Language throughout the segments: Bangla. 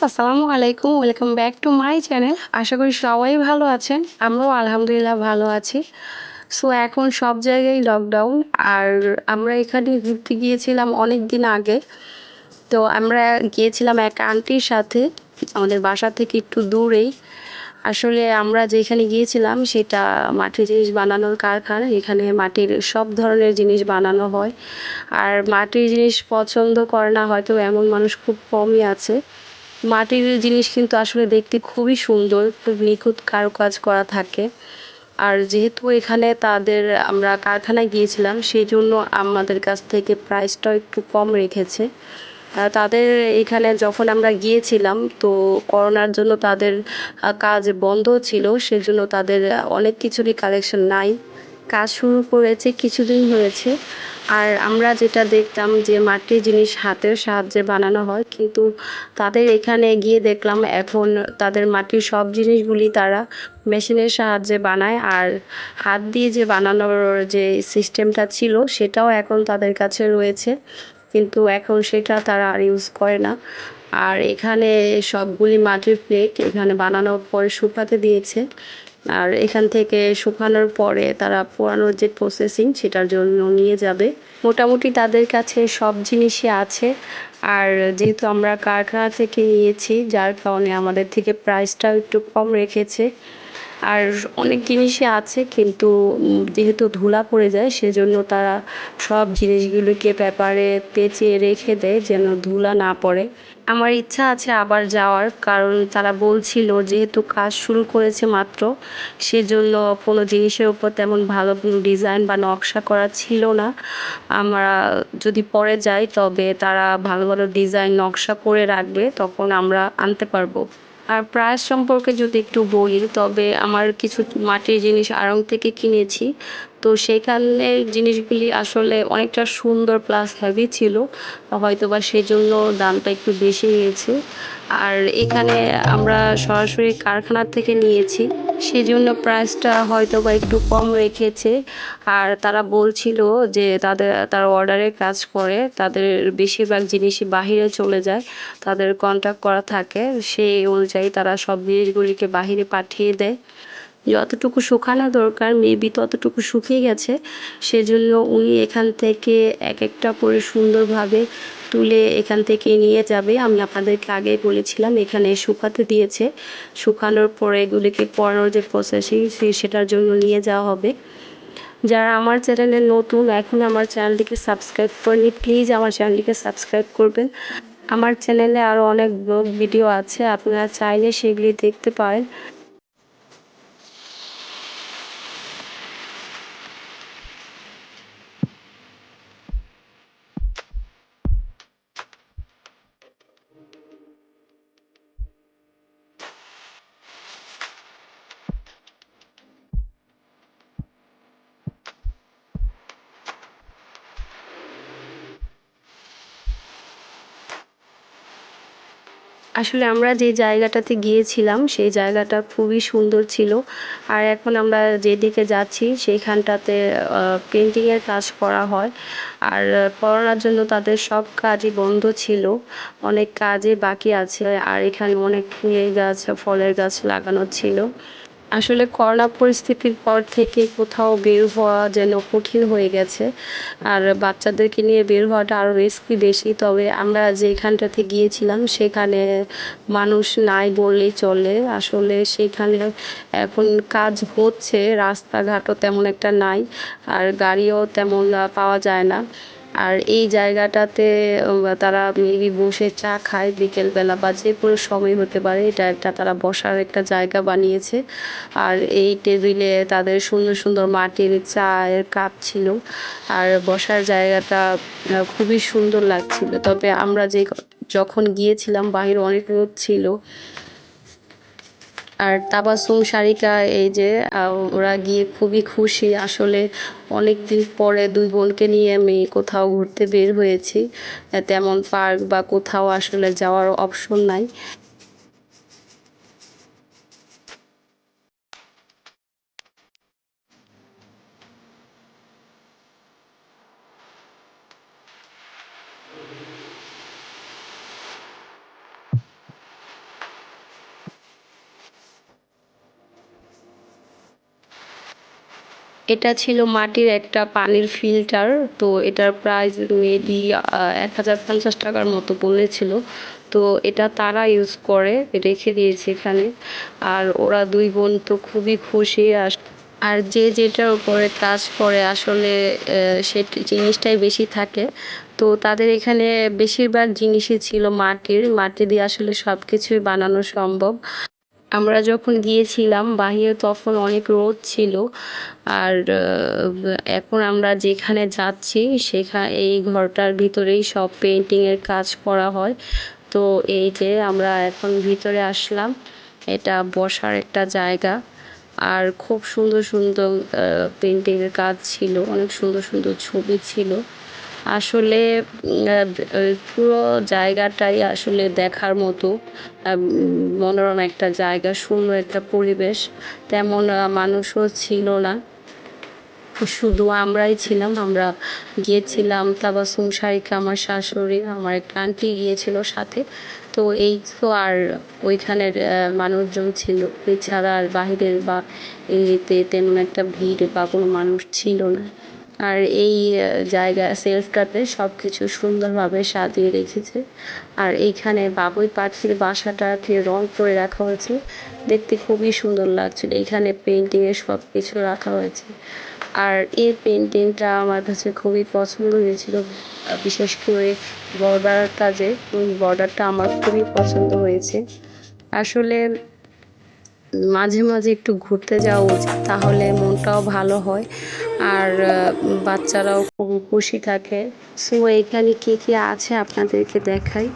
আসসালামু আলাইকুম welcome back to my channel আশা করি সবাই ভালো আছেন আমরাও আলহামদুলিল্লাহ ভালো আছি সো এখন সব জায়গায় লকডাউন আর আমরা এখানে ঘুরতে গিয়েছিলাম অনেক দিন আগে তো আমরা গিয়েছিলাম এক আন্টির সাথে আমাদের বাসা থেকে একটু দূরেই আসলে আমরা যেখানে গিয়েছিলাম সেটা মাটির জিনিস বানানোর কারখানা এখানে মাটির সব ধরনের জিনিস বানানো হয় আর মাটির জিনিস পছন্দ করে না হয়তো এমন মানুষ খুব কমই আছে মাটির জিনিস কিন্তু আসলে দেখতে খুবই সুন্দর, খুব নিখুঁত কারুকাজ করা থাকে। আর যেহেতু এখানে তাদের আমরা কারখানায় গিয়েছিলাম সেই জন্য আমাদের কাছ থেকে প্রাইসটাও একটু কম রেখেছে। তাদের এখানে যখন আমরা গিয়েছিলাম, তো করোনার জন্য তাদের কাজ বন্ধ ছিল, সেজন্য তাদের অনেক কিছুরই কালেকশন নাই। কাজ শুরু করেছে, কিছুদিন হয়েছে। আর আমরা যেটা দেখতাম যে মাটির জিনিস হাতের সাহায্যে বানানো হয়, কিন্তু তাদের এখানে গিয়ে দেখলাম এখন তাদের মাটির সব জিনিসগুলি তারা মেশিনের সাহায্যে বানায়। আর হাত দিয়ে যে বানানোর যে সিস্টেমটা ছিল, সেটাও এখন তাদের কাছে রয়েছে। কিন্তু এখন সেটা তারা আর ইউজ করে না। আর এখানে সবগুলি মাটির প্লেট এখানে বানানোর পরে শুকাতে দিয়েছে। আর এখান থেকে শুকানোর পরে তারা পোড়ানোর যে প্রসেসিং সেটার জন্য নিয়ে যাবে। মোটামুটি তাদের কাছে সব জিনিসই আছে। আর যেহেতু আমরা কারখানা থেকে নিয়েছি, যার কারণে আমাদের থেকে প্রাইসটাও একটু কম রেখেছে। আর অনেক জিনিসই আছে, কিন্তু যেহেতু ধুলা পড়ে যায়, সেজন্য তারা সব জিনিসগুলোকে পেপারে পেঁচিয়ে রেখে দেয়, যেন ধুলা না পড়ে। আমার ইচ্ছা আছে আবার যাওয়ার, কারণ তারা বলছিল যেহেতু কাজ শুরু করেছে মাত্র, সেজন্য কোনো জিনিসের উপর তেমন ভালো কোনো ডিজাইন বা নকশা করা ছিল না। আমরা যদি পরে যাই, তবে তারা ভালো ভালো ডিজাইন নকশা করে রাখবে, তখন আমরা আনতে পারব। আর প্রাইস সম্পর্কে যদি একটু বলি, তবে আমার কিছু মাটির জিনিস আড়ং থেকে কিনেছি। তো সেখানে জিনিসগুলি আসলে অনেকটা সুন্দর প্লাস হেভি ছিল। হয়তো বা সেজন্য দামটা একটু বেশি নিয়েছে আর এখানে আমরা সরাসরি কারখানা থেকে নিয়েছি। সেজন্য প্রাইসটা হয়তো বা একটু কম রেখেছে। আর তারা বলছিল যে তাদের, তারা অর্ডারের কাজ করে, তাদের বেশিরভাগ জিনিসই বাহিরে চলে যায়, তাদের কন্ট্যাক্ট করা থাকে। সেই অনুযায়ী তারা সব জিনিসগুলিকে বাহিরে পাঠিয়ে দেয়। যতটুকু শুকানো দরকার মেবি ততটুকু শুকিয়ে গেছে, সেজন্য উনি এখান থেকে এক একটা করে সুন্দরভাবে তুলে এখান থেকে নিয়ে যাবে। আমি আপনাদেরকে আগেই বলেছিলাম, এখানে শুকাতে দিয়েছে। শুকানোর পরে এগুলিকে পরানোর যে প্রসেসিং সেটার জন্য নিয়ে যাওয়া হবে। যারা আমার চ্যানেলে নতুন, এখন আমার চ্যানেলটিকে সাবস্ক্রাইব করেনি প্লিজ আমার চ্যানেলটিকে সাবস্ক্রাইব করবেন। আমার চ্যানেলে আরও অনেক ব্লগ ভিডিও আছে, আপনারা চাইলে সেগুলি দেখতে পারেন। আসলে আমরা যে জায়গাটাতে গিয়েছিলাম, সেই জায়গাটা খুবই সুন্দর ছিল। আর এখন আমরা যেদিকে যাচ্ছি, সেইখানটাতে পেন্টিংয়ের কাজ করা হয়। আর করোনার জন্য তাদের সব কাজই বন্ধ ছিল। অনেক কাজই বাকি আছে। আর এখানে অনেক ফুলের গাছ, ফলের গাছ লাগানো ছিল। আসলে করোনা পরিস্থিতির পর থেকে কোথাও বের হওয়া যেন কঠিন হয়ে গেছে। আর বাচ্চাদেরকে নিয়ে বের হওয়াটা আরও রিস্কি বেশি। তবে আমরা যেখানটাতে গিয়েছিলাম, সেখানে মানুষ নাই বললেই চলে। আসলে সেখানে এখন কাজ হচ্ছে, রাস্তাঘাটও তেমন একটা নাই। আর গাড়িও তেমন পাওয়া যায় না। আর এই জায়গাটাতে তারা মেবি বসে চা খায় বিকেলবেলা বা যে কোনো সময় হতে পারে, এটা একটা তারা বসার একটা জায়গা বানিয়েছে। আর এই টেবিলে তাদের সুন্দর সুন্দর মাটির চায়ের কাপ ছিল। আর বসার জায়গাটা খুবই সুন্দর লাগছিল। তবে আমরা যে যখন গিয়েছিলাম, বাহিরে অনেক রোদ ছিল। আর তাবাসুম সারিকা এই যে ওরা গিয়ে খুবই খুশি। আসলে অনেক দিন পরে দুই বোনকে নিয়ে আমি কোথাও ঘুরতে বের হয়েছি। তেমন পার্ক বা কোথাও আসলে যাওয়ার অপশন নাই। এটা ছিল মাটির একটা পানির ফিল্টার তো এটার প্রাইস মেবি এক হাজার পঞ্চাশ টাকার মতো বলেছিল। তো এটা তারা ইউজ করে, রেখে দিয়েছে এখানে। আর ওরা দুই বোন তো খুবই খুশি। আর আর যে যেটার উপরে কাজ করে, আসলে সে জিনিসটাই বেশি থাকে। তো তাদের এখানে বেশিরভাগ জিনিসই ছিল মাটির। মাটি দিয়ে আসলে সব কিছুই বানানো সম্ভব। আমরা যখন গিয়েছিলাম, বাহিরে তখন অনেক রোদ ছিল। আর এখন আমরা যেখানে যাচ্ছি সেখানে এই ঘরটার ভিতরেই সব পেন্টিংয়ের কাজ করা হয়। তো এই যে আমরা এখন ভিতরে আসলাম, এটা বসার একটা জায়গা। আর খুব সুন্দর সুন্দর পেন্টিংয়ের কাজ ছিল, অনেক সুন্দর সুন্দর ছবি ছিল। আসলে পুরো জায়গাটাই আসলে দেখার মতো। মনোরম একটা জায়গা, সুন্দর একটা পরিবেশ। তেমন মানুষও ছিল না। শুধু আমরাই ছিলাম, আমরা গিয়েছিলাম তাবাসুম শারিকা, আমার শাশুড়ি, আমার একটা আন্টি গিয়েছিল সাথে। তো এই তো আর ওইখানের মানুষজন ছিল। এছাড়া আর বাহিরের বা এতে তেমন একটা ভিড় বা কোনো মানুষ ছিল না। আর এই জায়গা, সেলফটাতে সব কিছু সুন্দরভাবে সাজিয়ে রেখেছে। আর এইখানে বাবুই পাখির বাসাটাকে রং করে রাখা হয়েছে। দেখতে খুবই সুন্দর লাগছিল এখানে পেন্টিংয়ে সব কিছু রাখা হয়েছে। আর এই পেন্টিংটা আমার কাছে খুবই পছন্দ হয়েছিল, বিশেষ করে বর্ডার কাজে বর্ডারটা আমার খুবই পছন্দ হয়েছে। আসলে মাঝে মাঝে একটু ঘুরতে যাওয়া উচিত, তাহলে মনটাও ভালো হয়। আর বাচ্চারাও খুব খুশি থাকে। সো এখানে কী কী আছে আপনাদেরকে দেখাই?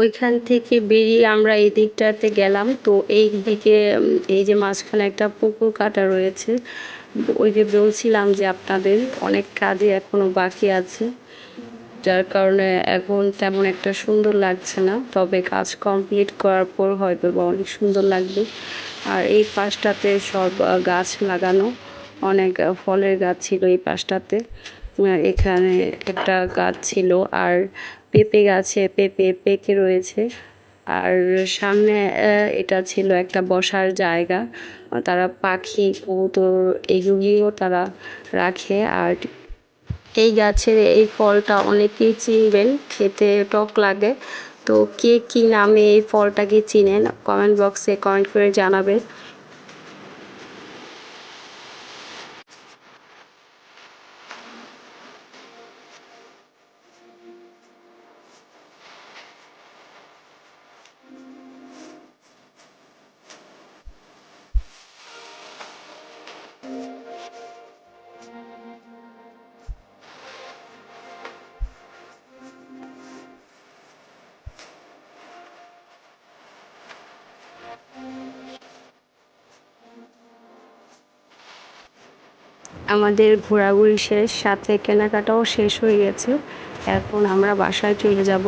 ওইখান থেকে বেরিয়ে আমরা এই দিকটাতে গেলাম। তো এই দিকে এই যে মাঝখানে একটা পুকুর কাটা রয়েছে। ওই যে বলছিলাম যে আপনাদের অনেক কাজে এখনও বাকি আছে। যার কারণে এখন তেমন একটা সুন্দর লাগছে না। তবে কাজ কমপ্লিট করার পর হয়তো বা অনেক সুন্দর লাগবে। আর এই পাশটাতে সব গাছ লাগানো, অনেক ফলের গাছ ছিল এই পাশটাতে। এখানে একটা গাছ ছিল আর পেঁপে গাছে পেঁপে পেকে রয়েছে। আর সামনে এটা ছিল একটা বসার জায়গা। তারা পাখি, কবুতর এগুলিও তারা রাখে। আর এই গাছের এই ফলটা অনেকেই চিনবেন, খেতে টক লাগে। তো কে কী নামে এই ফলটাকে চিনেন? কমেন্ট বক্সে কমেন্ট করে জানাবেন। আমাদের ঘোরাঘুরি শেষ, সাথে কেনাকাটাও শেষ হয়ে গেছে। এখন আমরা বাসায় চলে যাব।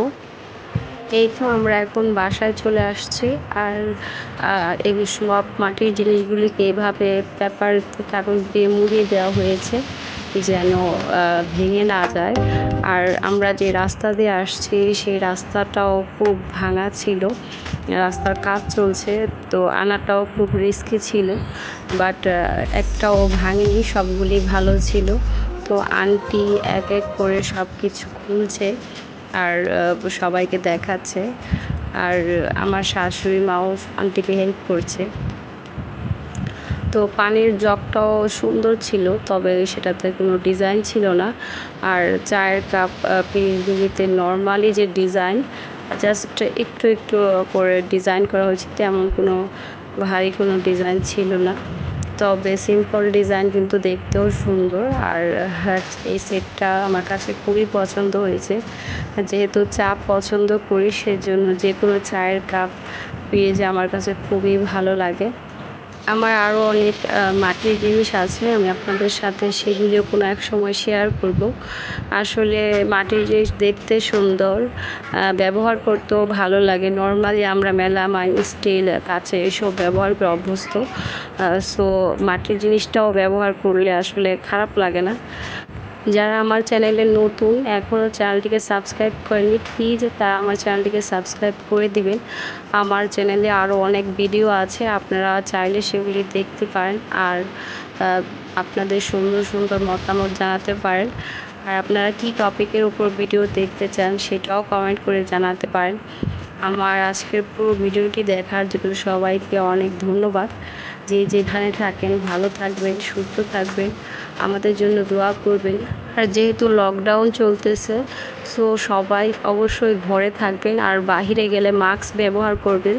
এই তো আমরা এখন বাসায় চলে আসছি। আর এই সব মাটির জিনিসগুলিকে এভাবে পেপার, কাগজ দিয়ে মুড়িয়ে দেওয়া হয়েছে যেন ভেঙে না যায়। আর আমরা যে রাস্তা দিয়ে আসছি, সেই রাস্তাটাও খুব ভাঙা ছিল। রাস্তার কাজ চলছে, তো আনাটাও খুব রিস্কি ছিল বাট একটাও ভাঙেনি, সবগুলি ভালো ছিল। তো আন্টি এক এক করে সব কিছু খুলছে আর সবাইকে দেখাচ্ছে আর আমার শাশুড়ি মাও আন্টিকে হেল্প করছে। তো পানির জগটাও সুন্দর ছিল, তবে সেটাতে কোনো ডিজাইন ছিল না। আর চায়ের কাপ পিসগুলিতে নর্মালি যে ডিজাইন জাস্ট একটু একটু করে ডিজাইন করা হয়েছে। তেমন কোনো ভারী কোনো ডিজাইন ছিল না। তবে সিম্পল ডিজাইন কিন্তু দেখতেও সুন্দর। আর হ্যাঁ, এই সেটটা আমার কাছে খুবই পছন্দ হয়েছে। যেহেতু চা পছন্দ করি সেজন্য যে কোনো চায়ের কাপ পেয়ে যে আমার কাছে খুবই ভালো লাগে। আমার আরও অনেক মাটির জিনিস আছে, আমি আপনাদের সাথে সেগুলিও কোনো এক সময় শেয়ার করব। আসলে মাটির জিনিস দেখতে সুন্দর ব্যবহার করতেও ভালো লাগে। নর্মালি আমরা মেলা মেলামাইন স্টিল কাছে এসব ব্যবহার করে, অভ্যস্ত। সো মাটির জিনিসটাও ব্যবহার করলে আসলে খারাপ লাগে না। যারা আমার চ্যানেলে নতুন, এখনও চ্যানেলটিকে সাবস্ক্রাইব করেনি প্লিজ তারা আমার চ্যানেলটিকে সাবস্ক্রাইব করে দিবেন। আমার চ্যানেলে আরও অনেক ভিডিও আছে, আপনারা চাইলে সেগুলি দেখতে পারেন আর আপনাদের সুন্দর সুন্দর মতামত জানাতে পারেন। আর আপনারা কী টপিকের উপর ভিডিও দেখতে চান সেটাও কমেন্ট করে জানাতে পারেন। আমার আজকের পুরো ভিডিওটি দেখার জন্য সবাইকে অনেক ধন্যবাদ। যে যেখানে থাকেন, ভালো থাকবেন, সুস্থ থাকবেন, আমাদের জন্য দোয়া করবেন। আর যেহেতু লকডাউন চলতেছে সো সবাই অবশ্যই ঘরে থাকবেন আর বাহিরে গেলে মাস্ক ব্যবহার করবেন।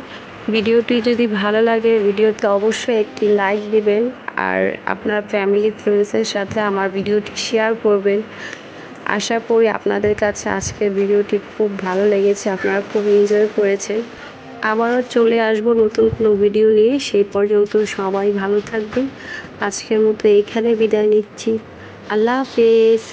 ভিডিওটি যদি ভালো লাগে, ভিডিওতে অবশ্যই একটি লাইক দিবেন আর আপনার ফ্যামিলি ফ্রেন্ডসের সাথে আমার ভিডিওটি শেয়ার করবেন। আশা করি আপনাদের কাছে আজকের ভিডিওটি খুব ভালো লেগেছে, আপনারা খুব এনজয় করেছেন। আবারও চলে আসব নতুন কোনো ভিডিও নিয়ে, সেই পর্যন্ত সবাই ভালো থাকবেন। আজকের মতো এখানে বিদায় নিচ্ছি। আল্লাহ হাফেজ।